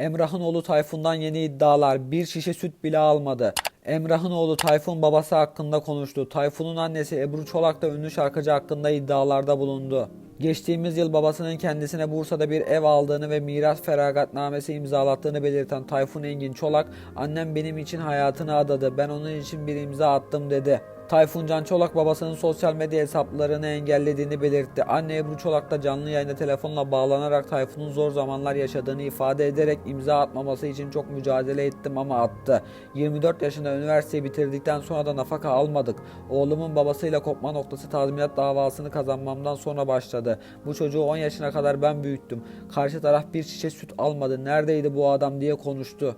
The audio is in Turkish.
Emrah'ın oğlu Tayfun'dan yeni iddialar. Bir şişe süt bile almadı. Emrah'ın oğlu Tayfun babası hakkında konuştu. Tayfun'un annesi Ebru Çolak da ünlü şarkıcı hakkında iddialarda bulundu. Geçtiğimiz yıl babasının kendisine Bursa'da bir ev aldığını ve miras feragatnamesi imzalattığını belirten Tayfun Engin Çolak, annem benim için hayatını adadı, ben onun için bir imza attım dedi. Tayfun Can Çolak babasının sosyal medya hesaplarını engellediğini belirtti. Anne Ebru Çolak da canlı yayında telefonla bağlanarak Tayfun'un zor zamanlar yaşadığını ifade ederek imza atmaması için çok mücadele ettim ama attı. 24 yaşında üniversiteyi bitirdikten sonra da nafaka almadık. Oğlumun babasıyla kopma noktası tazminat davasını kazanmamdan sonra başladı. Bu çocuğu 10 yaşına kadar ben büyüttüm. Karşı taraf bir şişe süt almadı. Neredeydi bu adam diye konuştu.